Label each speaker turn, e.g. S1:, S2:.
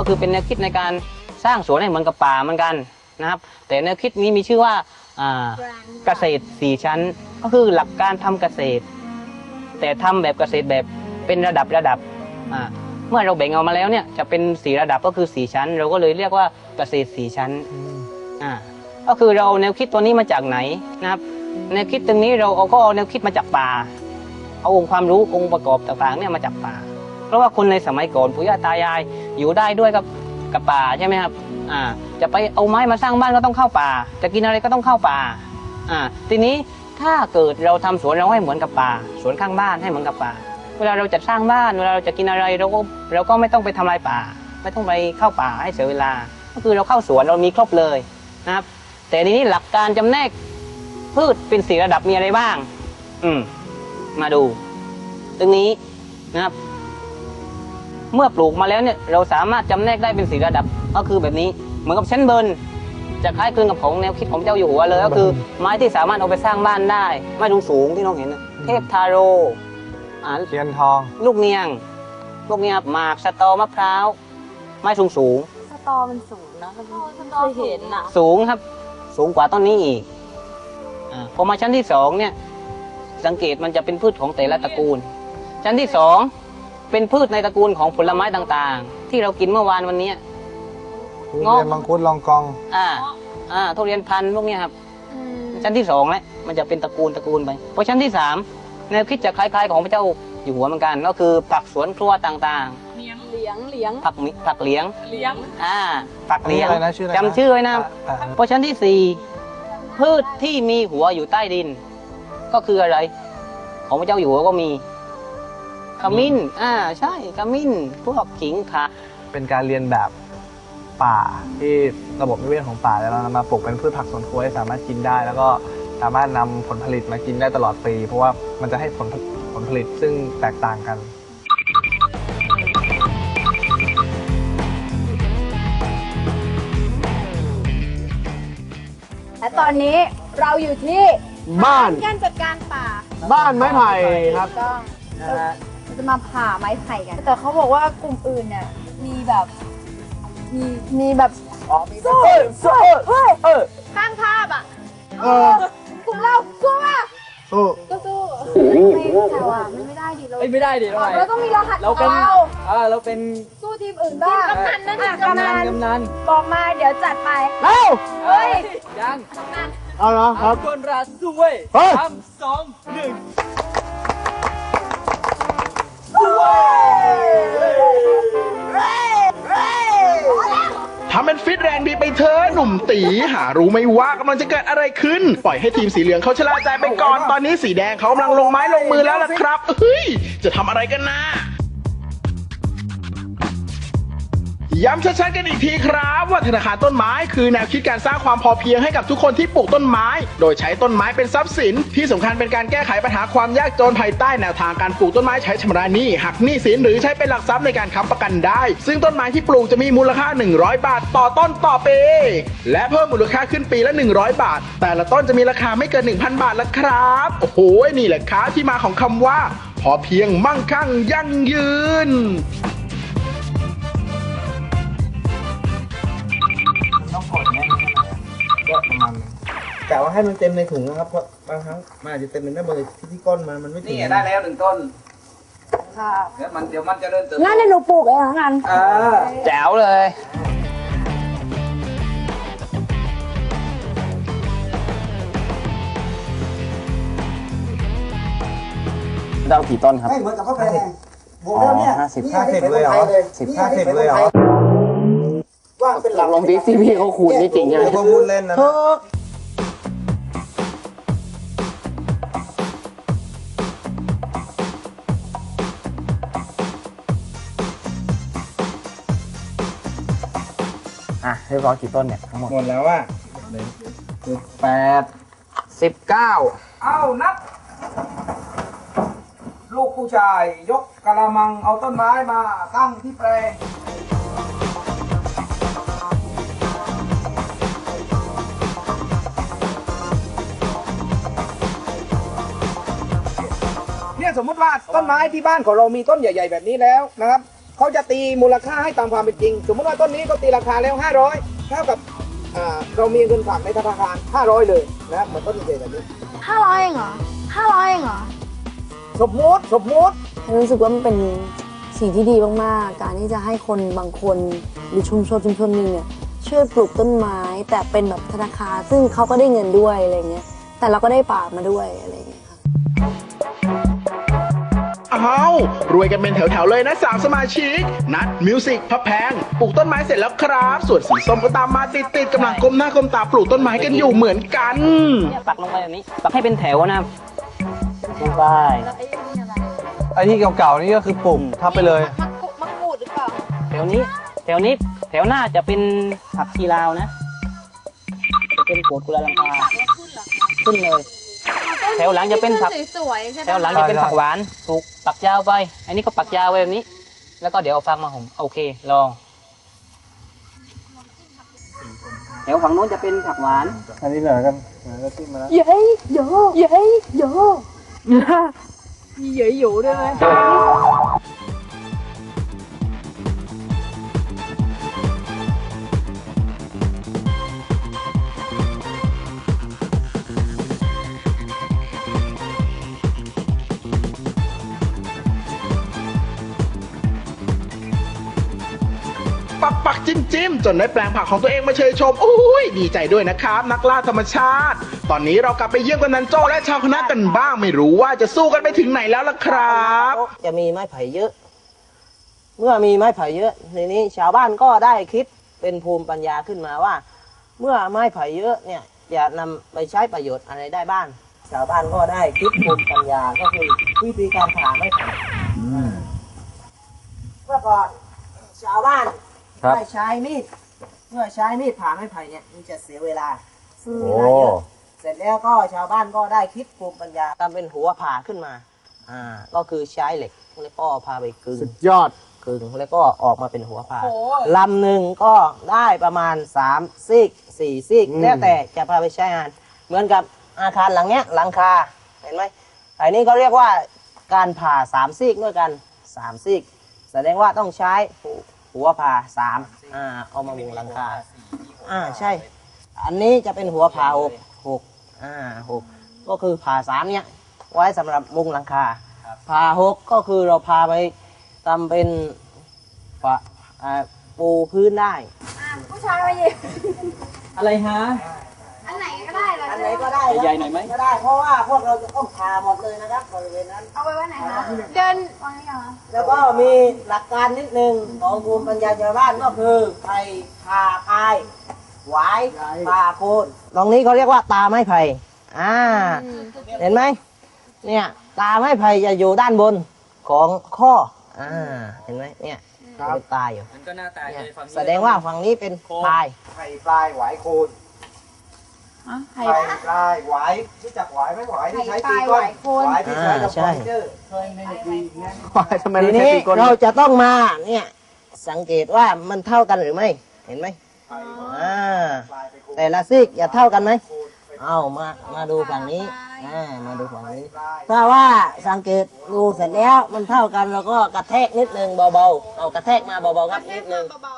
S1: ก็คือเป็นแนวคิดในการสร้างสวนให้เหมือนกับป่าเหมือนกันนะครับ แต่แนวคิดนี้มีชื่อว่าอ่าเกษตรสี่ชั้น ก็คือหลักการทำเกษตร แต่ทำแบบเกษตรแบบเป็นระดับระดับอ่าเมื่อเราแบ่งออกมาแล้วเนี่ยจะเป็นสี่ระดับก็คือสี่ชั้น เราก็เลยเรียกว่าเกษตรสี่ชั้นอ่าก็คือเราเอาแนวคิดตัวนี้มาจากไหนนะครับแนวคิดตรงนี้เราเอาก็เอาแนวคิดมาจากป่า เอาองค์ความรู้องค์ประกอบต่างๆเนี่ยมาจากป่า เพราะว่าคนในสมัยก่อนปู่ย่าตายายอยู่ได้ด้วยกับกับป่าใช่ไหมครับอ่าจะไปเอาไม้มาสร้างบ้านก็ต้องเข้าป่า จะกินอะไรก็ต้องเข้าป่าอ่าทีนี้ถ้าเกิดเราทำสวนเราให้เหมือนกับป่า สวนข้างบ้านให้เหมือนกับป่า เวลาเราจะสร้างบ้านเวลาเราจะกินอะไรเราก็เราก็ไม่ต้องไปทำลายป่า ไม่ต้องไปเข้าป่าให้เสียเวลา ก็คือเราเข้าสวนเรามีครบเลยนะครับ แต่ทีนี้หลักการจำแนกพืชเป็นสี่ระดับมีอะไรบ้าง อืม มาดู ตรงนี้นะครับ เมื่อปลูกมาแล้วเนี่ยเราสามารถจำแนกได้เป็นสี่ระดับก็คือแบบนี้เหมือนกับชั้นเบิร์นจะคล้ายคลึงกับของแนวคิดของเจ้าอยู่หัวเลยก็คือ ไม้ที่สามารถเอาไปสร้างบ้านได้ ไม้สูงสูงๆที่น้องเห็นนะเทพทาโรอ่า
S2: เทียนทอง
S1: ลูกเนียง ลูกเนียงหมากสะตอมะพร้าวไม้สูงสูง
S3: สตอมันสูงนะเคยเห็นอะ
S1: ๆสูงครับ สูงกว่าต้นนี้อีกอาพอมาชั้นที่สองเนี่ย สังเกตมันจะเป็นพืชของแต่ละตระกูล ชั้นที่สอง เป็นพืชในตระกูลของผลไม้ต่างๆ ที่เรากินเมื่อวานวันเนี้ย
S2: ทุ
S1: เงาะ
S2: เรียนมังคุดลองกอง
S1: อ่า อ่าทุเรียนพันธุ์พวกเนี้ยครับ ชั้นที่สองแล้วมันจะเป็นตระกูลตระกูลไปพอชั้นที่สามแนวคิดจะคล้าย ๆ ของพระเจ้าอยู่หัวเหมือนกัน ก็คือผักสวนครัวต่าง
S3: เหลียงเหลียงเหลียง
S1: ๆ ผักมิผักเหลียง
S3: เหลียง
S1: อ่าผักเหลียง
S2: อันนี้อะไรนะชื่ออะไรนะ
S1: จำชื่อไว้นะ
S2: อ่า
S1: เพราะชั้นที่สี่พืชที่มีหัวอยู่ใต้ดิน ก็คืออะไร ของพระเจ้าอยู่หัวก็มี ขมิ้น อ่า ใช่ขมิ้น พวกขิงข่า
S2: เป็นการเรียนแบบป่าที่ระบบนิเวศของป่าแล้วเรานำมาปลูกเป็นพืชผักสวนครัวให้สามารถกินได้ แล้วก็สามารถนำผลผลิตมากินได้ตลอดปี เพราะว่ามันจะให้ผลผลผลิตซึ่งแตกต่างกัน
S4: และตอนนี้เราอยู่ที่
S2: บ้าน
S4: การจัดการป่า
S2: บ้านไม้ไผ่ครับ
S4: ถูกต้อง เราจะมาผ่าไม้ไผ่กัน แต่เขาบอกว่ากลุ่มอื่นเนี่ยมีแบบมีมีแบบสู้สู้เฮ้ย
S2: เออ
S4: ข้างภาพอะ
S2: เออ
S4: กลุ่มเราสู้อะ
S2: สู้
S4: ก็สู้ไม่แต่ว่ามันไม่ได้ดิเรา
S5: เอ้ยไม่ได้ดิทำไม
S4: เราต้องมีรหัส
S5: เราเป็น
S4: เรา
S5: อ่าเราเป็น
S4: สู้ทีมอื่นบ้างกำนันนั่นกำ
S5: กำ
S4: นั
S5: นัน
S4: น
S5: กำนัน
S4: บอกมาเดี๋ยวจัดไป
S2: เอ้า
S4: เฮ้ย
S5: ยัง
S2: เอาเหรอครับ
S5: คนราสู้เว้ย
S2: เฮ้ย
S5: สามสองหนึ่ง
S6: ทำเป็นฟิตแรงดีไปเถอะหนุ่มตีหารู้ไหม่ว่ากำลังจะเกิดอะไรขึ้น ปล่อยให้ทีมสีเหลืองเขาชะล่าใจไปก่อนตอนนี้สีแดงเขากำลังลงไม้ลงมือแล้วล่ะครับเฮ้ยจะทำอะไรกันนะ ย้ำชัดๆกันอีกทีครับ ว่าธนาคารต้นไม้คือแนวคิดการสร้างความพอเพียงให้กับทุกคนที่ปลูกต้นไม้ โดยใช้ต้นไม้เป็นทรัพย์สิน ที่สำคัญเป็นการแก้ไขปัญหาความยากจนภายใต้แนวทางการปลูกต้นไม้ใช้ชำระหนี้หักหนี้สินหรือใช้เป็นหลักทรัพย์ในการค้ำประกันได้ ซึ่งต้นไม้ที่ปลูกจะมีมูลค่า 100 บาทต่อต้นต่อปีและเพิ่มมูลค่าขึ้นปีละ 100 บาท แต่ละต้นจะมีราคาไม่เกิน 1,000 บาทละครับโอ้โหนี่แหละครับที่มาของคำว่า พอเพียงมั่งคั่งยั่งยืน
S2: ก็ประมาณนั้นกะว่าให้มันเต็มในถุงนะครับเพราะบางครั้งมันอาจจะเต็มในด้านบนที่ที่ก้นมันมันไม่ถึง
S1: นี่ได้แล้วหนึ่งต้น
S4: ค่ะ
S1: แล้วมันเดี๋ยวมันจะเริ่มเติบ
S4: งั้นเดี๋ยวหนูปลูกเองละกัน
S1: แจ๋วเลย
S7: เรากี่ต้นครับ
S8: ไม่เหมือนกับข้าวแพงผมแล้วเนี่ย
S7: ห้าสิบ
S8: นี่
S2: ห้าสิบเลยเหรอ
S8: นี่
S2: ห้าสิบเลยเหรอ
S8: ว่าเป็นหลัก
S7: ลองดิซีพี่เขาขูดนี่จริงใช่ไหม
S2: เดี๋ยวก็พูดเล่นนะ
S8: ถูก
S7: อะเรียบร้อยกี่ต้นเนี่ยทั้งหมด
S2: หมดแล้วอะแปดสิบเก้า
S5: เอานับ ลูกผู้ชายยกกระมังเอาต้นไม้มาตั้งที่แปลง สมมุติว่าต้นไม้ที่บ้านของเรามีต้นใหญ่ ๆ แบบนี้แล้วนะครับเขาจะตีมูลค่าให้ตามความเป็นจริง สมมติว่าต้นนี้เขาตีราคาแล้ว 500เท่ากับอ่าเรามีเงินฝากในธนาคาร 500 เลยนะครับเหมือนต้นเกษตรแบบนี้
S4: ห้าร้อยเองเหรอห้าร้อยเองเหรอ
S5: สมมุติสมมุติ
S9: รู้สึกว่ามันเป็นสิ่งที่ดีมากๆ การที่จะให้คนบางคนหรือชุมชนชุมชนหนึงเนี่ยช่วยปลูกต้นไม้ แต่เป็นแบบธนาคารซึ่งเขาก็ได้เงินด้วยอะไรเงี้ยแต่เราก็ได้ป่ามาด้วยอะไรเงี้ยค่ะ
S6: อ้าวรวยกันเป็นแถวๆเลยนะสามสมาชิก นัดมิวสิกพระแพงปลูกต้นไม้เสร็จแล้วครับ ส่วนสีส้มก็ตามมาติดๆกำลังก้มหน้าก้มตาปลูกต้นไม้กันอยู่เหมือนกัน
S1: เนี่ยปักลงไปแบบนี้ปักให้เป็นแถวนะครับลงไป
S2: ไอ้ที่เก่าๆนี่ก็คือปลูกทับไปเลย
S4: มะกรูดมะกรูดหรือเปล่า
S1: แถวนี้แถวนี้แถวหน้าจะเป็นผักชีลาวนะ จะเป็นโกดกุลาลังกาขึ้นเลย แถวหลังจะเป็นผัก
S4: สวยๆใช่
S1: แถวหลัง
S2: ใช่
S1: จะเป็น
S2: ใช่
S1: ผักหวานถูกปักยาวไป อันนี้ก็ปักยาวไว้แบบนี้ แล้วก็เดี๋ยวเอาฟางมาห่มโอเคลองแถวฝั่งโน้นจะเป็นผักหวาน
S2: อันนี้เหนือกันเหนือกันที่มาแล้ว
S9: เย้โยเย้โย
S3: มีเหยยอยู่ด้วยไหม
S6: ปักปักจิ้มจิ้มจนได้แปลงผักของตัวเองมาเชยชมโอ้ยดีใจด้วยนะครับ นักล่าธรรมชาติ ตอนนี้เรากลับไปเยี่ยมกำนันโจและชาวคณะกันบ้างไม่รู้ว่าจะสู้กันไปถึงไหนแล้วล่ะครับ
S10: จะมีไม้ไผ่เยอะ เมื่อมีไม้ไผ่เยอะทีนี้ชาวบ้านก็ได้คิดเป็นภูมิปัญญาขึ้นมาว่า เมื่อไม้ไผ่เยอะเนี่ยจะนำไปใช้ประโยชน์อะไรได้บ้างชาวบ้านก็ได้คิดภูมิปัญญาก็คือวิธีการผ่าไม้ไผ่เมื่อก่อนชาวบ้าน
S2: ครับ
S10: ได้ใช้มีดเมื่อใช้มีดผ่าไม้ไผ่เนี่ยมันจะเสียเวลา
S2: โอ้
S10: เวลาเยอะเสร็จแล้วก็ชาวบ้านก็ได้คิดภูมิปัญญาทำเป็นหัวผ่าขึ้นมา อ่า ก็คือใช้เหล็กแล้วก็พาไปกึ่ง
S2: สุดยอด
S10: กึ่งแล้วก็ออกมาเป็นหัวผ่าลำหนึ่งก็ได้ประมาณ3ซีก4ซีก
S2: อืม
S10: แล้วแต่จะพาไปใช้งาน เหมือนกับอาคารหลังเนี้ยหลังคาเห็นไหมอันนี้เขาเรียกว่าการผ่า3ซีกด้วยกัน3ซีกแสดงว่าต้องใช้ หัวหัวผ่า3อ่าเอามามุงหลังคาอ่าใช่ อันนี้จะเป็นหัวผ่าหกหกอ่าหกก็คือผ่าสามเนี่ยไว้สำหรับมุงหลังคาผ่าหกก็คือเราพาไปทำเป็นฝาอ่าปูพื้นได้
S4: ผู้ชายมาหยิบ
S1: อะไรฮะ
S4: อันไหนก็ ได้เหรอ
S10: อันไหนก็ได้
S1: ใหญ่หน่อยไหม
S10: ก็ได้ เพราะว่าพวกเราจะต้องผ่าหมดเลยนะครับบริเวณนั้น
S4: เอาไว้ว่าไหนคะ เดินวางนี่เหรอ
S10: แล้วก็มีหลักการนิดนึงของภูมิปัญญาชาวบ้านก็คือไผ่ผ่าพายหวายผ่าโคนตรงนี้เขาเรียกว่าตาไม้ไผ่อ่า เห็นไหม เนี่ยตาไม้ไผ่จะอยู่ด้านบนของข้อ อ่า เห็นไหมเนี่ยเป็นตาอยู่
S1: มันก็หน้าตา
S10: เนี่ย
S1: เลยฝั่งนี้
S10: แสดงว่าฝั่งนี้เป็นพาย
S5: ไผ่ปลายหวายโคน
S4: อะไข่
S5: ไผ่ปลายหวายรู้จักหวายไหมหวายที่ใช้ตีก้นหวายที่ใช้กับคอมพิวเตอร์เคยในทีนะ
S2: ทำไม
S10: ที
S2: ไม่ใช่
S10: นี้
S2: ตีก้น
S10: เราจะต้องมาเนี่ยสังเกตว่ามันเท่ากันหรือไม่ เห็นไหมอ่าแต่ละซีกอย่าเท่ากันไหมเอามามาดูฝั่งนี้อ่ามาดูฝั่งนี้ถ้าว่าสังเกตดูเสร็จแล้วมันเท่ากันเราก็กระแทกนิดนึงเบาๆเอากระแทกมาเบาๆครับนิดนึง
S4: เบา